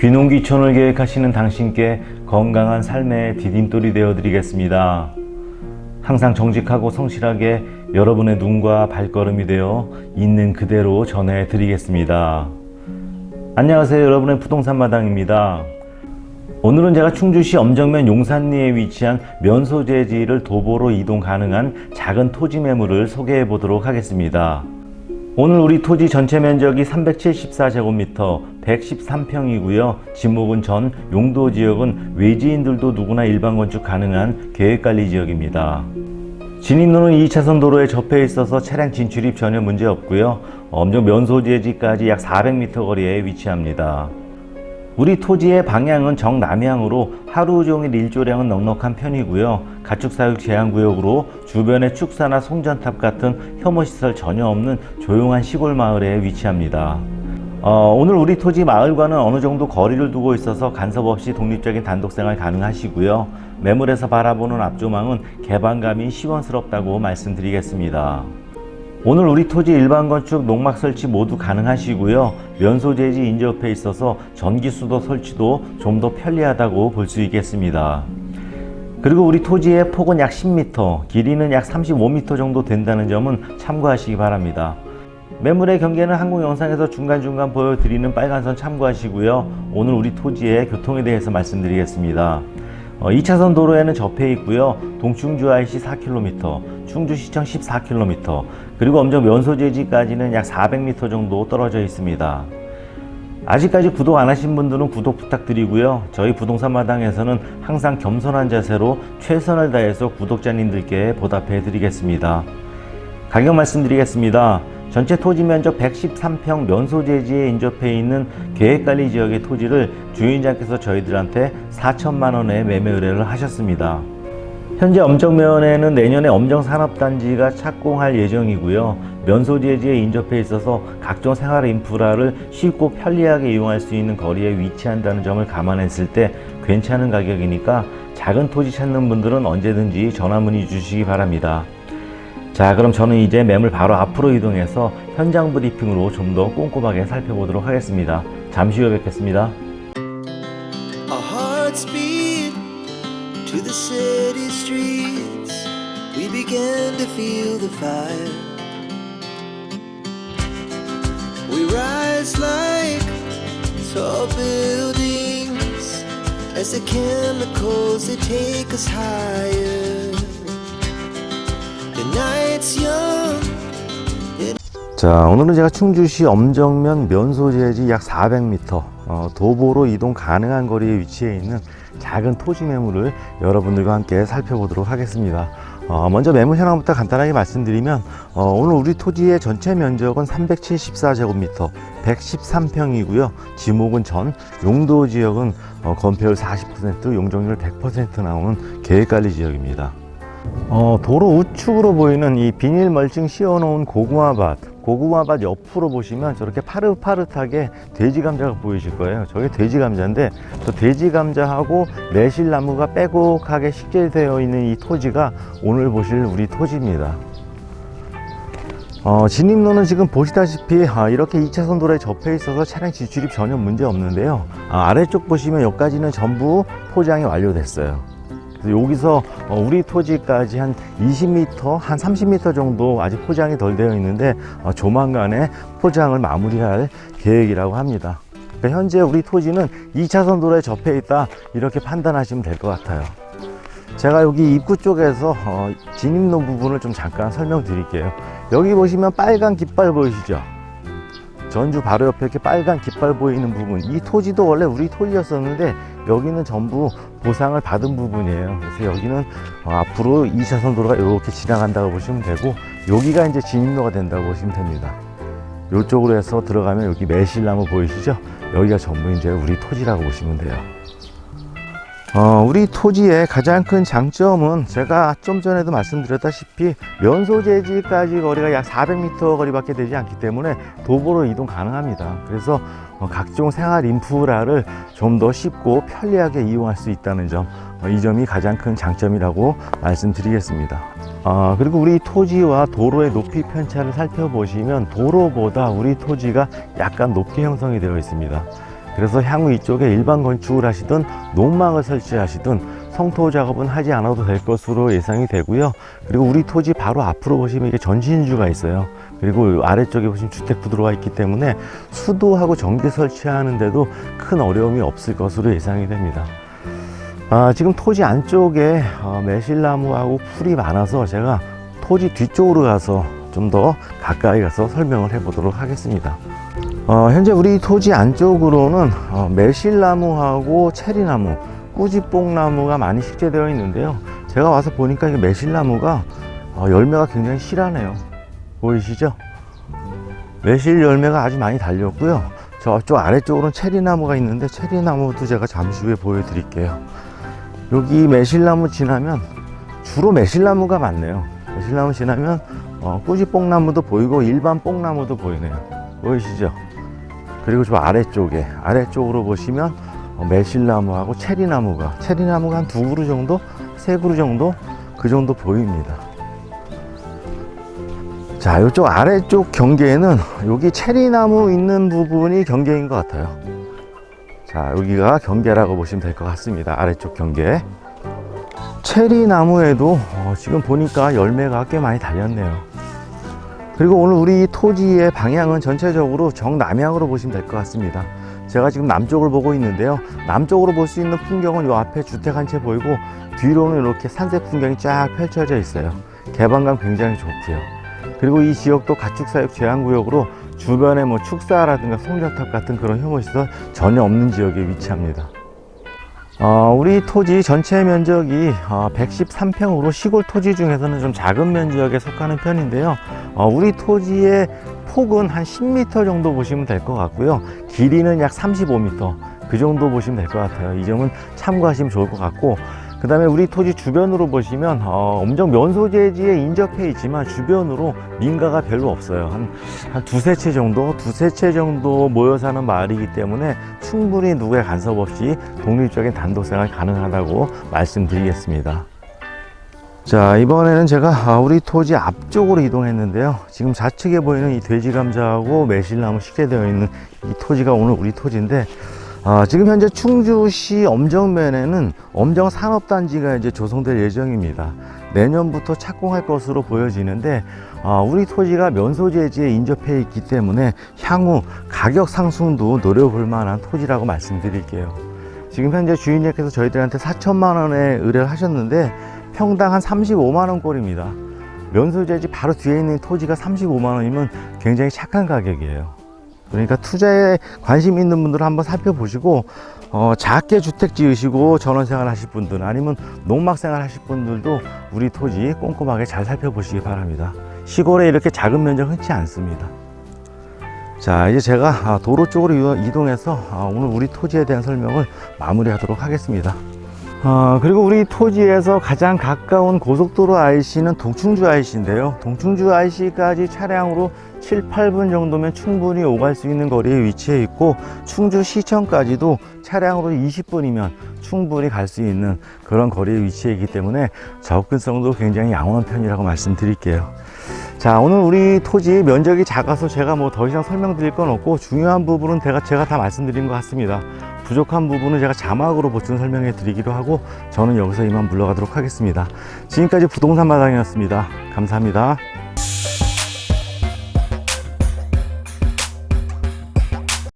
귀농귀촌을 계획하시는 당신께 건강한 삶의 디딤돌이 되어 드리겠습니다. 항상 정직하고 성실하게 여러분의 눈과 발걸음이 되어 있는 그대로 전해 드리겠습니다. 안녕하세요. 여러분의 부동산 마당입니다. 오늘은 제가 충주시 엄정면 용산리에 위치한 면소재지를 도보로 이동 가능한 작은 토지 매물을 소개해 보도록 하겠습니다. 오늘 우리 토지 전체 면적이 374제곱미터 113평이고요. 지목은 전 용도 지역은 외지인들도 누구나 일반 건축 가능한 계획관리 지역입니다. 진입로는 2차선 도로에 접해 있어서 차량 진출입 전혀 문제 없고요. 엄정 면소재지까지 약 400m 거리에 위치합니다. 우리 토지의 방향은 정남향으로 하루 종일 일조량은 넉넉한 편이고요. 가축사육 제한구역으로 주변에 축사나 송전탑 같은 혐오시설 전혀 없는 조용한 시골 마을에 위치합니다. 어, 오늘 우리 토지 마을과는 어느 정도 거리를 두고 있어서 간섭 없이 독립적인 단독 생활 가능하시고요. 매물에서 바라보는 앞조망은 개방감이 시원스럽다고 말씀드리겠습니다. 오늘 우리 토지 일반 건축, 농막 설치 모두 가능하시고요. 면소재지 인접해 있어서 전기수도 설치도 좀 더 편리하다고 볼 수 있겠습니다. 그리고 우리 토지의 폭은 약 10m, 길이는 약 35m 정도 된다는 점은 참고하시기 바랍니다. 매물의 경계는 항공 영상에서 중간중간 보여드리는 빨간선 참고하시고요. 오늘 우리 토지의 교통에 대해서 말씀드리겠습니다. 어, 2차선 도로에는 접해 있고요. 동충주 IC 4km, 충주시청 14km, 그리고 엄정 면소재지까지는 약 400m 정도 떨어져 있습니다. 아직까지 구독 안 하신 분들은 구독 부탁드리고요. 저희 부동산 마당에서는 항상 겸손한 자세로 최선을 다해서 구독자님들께 보답해 드리겠습니다. 가격 말씀드리겠습니다. 전체 토지 면적 113평 면소재지에 인접해 있는 계획관리 지역의 토지를 주인장께서 저희들한테 4천만 원에 매매 의뢰를 하셨습니다. 현재 엄정면에는 내년에 엄정산업단지가 착공할 예정이고요. 면소재지에 인접해 있어서 각종 생활 인프라를 쉽고 편리하게 이용할 수 있는 거리에 위치한다는 점을 감안했을 때 괜찮은 가격이니까 작은 토지 찾는 분들은 언제든지 전화 문의 주시기 바랍니다. 자, 그럼 저는 이제 매물 바로 앞으로 이동해서 현장 브리핑으로 좀 더 꼼꼼하게 살펴보도록 하겠습니다. 잠시 후에 뵙겠습니다. Streets. We began to feel the fire. We rise like tall buildings as the chemicals they take us higher. The night's young. 자, 오늘은 제가 충주시 엄정면 면소재지 약 400m 어, 도보로 이동 가능한 거리에 위치해 있는 작은 토지 매물을 여러분들과 함께 살펴보도록 하겠습니다. 어, 먼저 매물 현황부터 간단하게 말씀드리면 어, 오늘 우리 토지의 전체 면적은 374제곱미터 113평이고요. 지목은 전 용도 지역은 어, 건폐율 40% 용적률 100% 나오는 계획관리 지역입니다. 어, 도로 우측으로 보이는 이 비닐 멀칭 씌워놓은 고구마밭 고구마밭 옆으로 보시면 저렇게 파릇파릇하게 돼지 감자가 보이실 거예요. 저게 돼지 감자인데 저 돼지 감자하고 매실나무가 빼곡하게 식재되어 있는 이 토지가 오늘 보실 우리 토지입니다. 어, 진입로는 지금 보시다시피 아, 이렇게 2차선 도로에 접해 있어서 차량 지출입 전혀 문제 없는데요. 아, 아래쪽 보시면 여기까지는 전부 포장이 완료됐어요 여기서 어, 우리 토지까지 한 20m, 한 30m 정도 아직 포장이 덜 되어 있는데 어, 조만간에 포장을 마무리할 계획이라고 합니다. 그러니까 현재 우리 토지는 2차선 도로에 접해 있다 이렇게 판단하시면 될 것 같아요. 제가 여기 입구 쪽에서 어, 진입로 부분을 좀 잠깐 설명드릴게요. 여기 보시면 빨간 깃발 보이시죠? 전주 바로 옆에 이렇게 빨간 깃발 보이는 부분 이 토지도 원래 우리 토지였었는데 여기는 전부 보상을 받은 부분이에요. 그래서 여기는 어, 앞으로 2차선 도로가 이렇게 지나간다고 보시면 되고 여기가 이제 진입로가 된다고 보시면 됩니다. 이쪽으로 해서 들어가면 여기 매실나무 보이시죠? 여기가 전부 이제 우리 토지라고 보시면 돼요. 어, 우리 토지의 가장 큰 장점은 제가 좀 전에도 말씀드렸다시피 면소재지까지 거리가 약 400m 거리밖에 되지 않기 때문에 도보로 이동 가능합니다. 그래서 어, 각종 생활 인프라를 좀 더 쉽고 편리하게 이용할 수 있다는 점, 어, 이 점이 가장 큰 장점이라고 말씀드리겠습니다. 아, 그리고 우리 토지와 도로의 높이 편차를 살펴보시면 도로보다 우리 토지가 약간 높게 형성이 되어 있습니다. 그래서 향후 이쪽에 일반 건축을 하시든 농막을 설치하시든 성토 작업은 하지 않아도 될 것으로 예상이 되고요. 그리고 우리 토지 바로 앞으로 보시면 이게 전신주가 있어요. 그리고 아래쪽에 보시면 주택 구도로가 있기 때문에 수도하고 전기 설치하는데도 큰 어려움이 없을 것으로 예상이 됩니다. 아, 지금 토지 안쪽에 어, 매실나무하고 풀이 많아서 제가 토지 뒤쪽으로 가서 좀 더 가까이 가서 설명을 해보도록 하겠습니다. 어, 현재 우리 토지 안쪽으로는 어, 매실나무하고 체리나무, 꾸지뽕나무가 많이 식재되어 있는데요. 제가 와서 보니까 이 매실나무가 어, 열매가 굉장히 실하네요. 보이시죠? 매실 열매가 아주 많이 달렸고요. 저쪽 아래쪽으로는 체리나무가 있는데 체리나무도 제가 잠시 후에 보여드릴게요. 여기 매실나무 지나면 주로 매실나무가 많네요. 매실나무 지나면 어, 꾸지뽕나무도 보이고 일반 뽕나무도 보이네요. 보이시죠? 그리고 저 아래쪽에 아래쪽으로 보시면 어, 매실나무하고 체리나무가 체리나무가 한 두 그루 정도, 세 그루 정도 그 정도 보입니다. 자, 이쪽 아래쪽 경계에는 여기 체리나무 있는 부분이 경계인 것 같아요. 자, 여기가 경계라고 보시면 될 것 같습니다. 아래쪽 경계. 체리 나무에도 어, 지금 보니까 열매가 꽤 많이 달렸네요. 그리고 오늘 우리 토지의 방향은 전체적으로 정남향으로 보시면 될 것 같습니다. 제가 지금 남쪽을 보고 있는데요. 남쪽으로 볼 수 있는 풍경은 이 앞에 주택 한 채 보이고 뒤로는 이렇게 산색 풍경이 쫙 펼쳐져 있어요. 개방감 굉장히 좋고요. 그리고 이 지역도 가축사육 제한구역으로 주변에 뭐 축사라든가 송전탑 같은 그런 혐오시설 전혀 없는 지역에 위치합니다. 어, 우리 토지 전체 면적이 어, 113평으로 시골 토지 중에서는 좀 작은 면적에 속하는 편인데요. 어, 우리 토지의 폭은 한 10m 정도 보시면 될 것 같고요. 길이는 약 35m 그 정도 보시면 될 것 같아요. 이 점은 참고하시면 좋을 것 같고 그 다음에 우리 토지 주변으로 보시면 어, 엄정 면소재지에 인접해 있지만 주변으로 민가가 별로 없어요. 한, 한 두세 채 정도, 두세 채 정도 모여 사는 마을이기 때문에 충분히 누구의 간섭 없이 독립적인 단독 생활 가능하다고 말씀드리겠습니다. 자, 이번에는 제가 아, 우리 토지 앞쪽으로 이동했는데요. 지금 좌측에 보이는 이 돼지 감자하고 매실나무 식재되어 있는 이 토지가 오늘 우리 토지인데 아, 지금 현재 충주시 엄정면에는 엄정 산업단지가 이제 조성될 예정입니다. 내년부터 착공할 것으로 보여지는데 아, 우리 토지가 면소재지에 인접해 있기 때문에 향후 가격 상승도 노려볼 만한 토지라고 말씀드릴게요. 지금 현재 주인님께서 저희들한테 4천만 원에 의뢰를 하셨는데 평당 한 35만 원 꼴입니다. 면소재지 바로 뒤에 있는 토지가 35만 원이면 굉장히 착한 가격이에요. 그러니까 투자에 관심 있는 분들은 한번 살펴보시고 어, 작게 주택 지으시고 전원생활 하실 분들 아니면 농막생활 하실 분들도 우리 토지 꼼꼼하게 잘 살펴보시기 바랍니다. 시골에 이렇게 작은 면적 흔치 않습니다. 자 이제 제가 아, 도로 쪽으로 이- 이동해서 아, 오늘 우리 토지에 대한 설명을 마무리 하도록 하겠습니다. 아, 그리고 우리 토지에서 가장 가까운 고속도로 IC는 동충주 IC인데요. 동충주 IC까지 차량으로 7, 8분 정도면 충분히 오갈 수 있는 거리에 위치해 있고 충주 시청까지도 차량으로 20분이면 충분히 갈 수 있는 그런 거리에 위치해 있기 때문에 접근성도 굉장히 양호한 편이라고 말씀드릴게요. 자 오늘 우리 토지 면적이 작아서 제가 뭐 더 이상 설명드릴 건 없고 중요한 부분은 제가, 제가 다 말씀드린 것 같습니다. 부족한 부분은 제가 자막으로 보충 설명해 드리기로 하고 저는 여기서 이만 물러가도록 하겠습니다. 지금까지 부동산 마당이었습니다. 감사합니다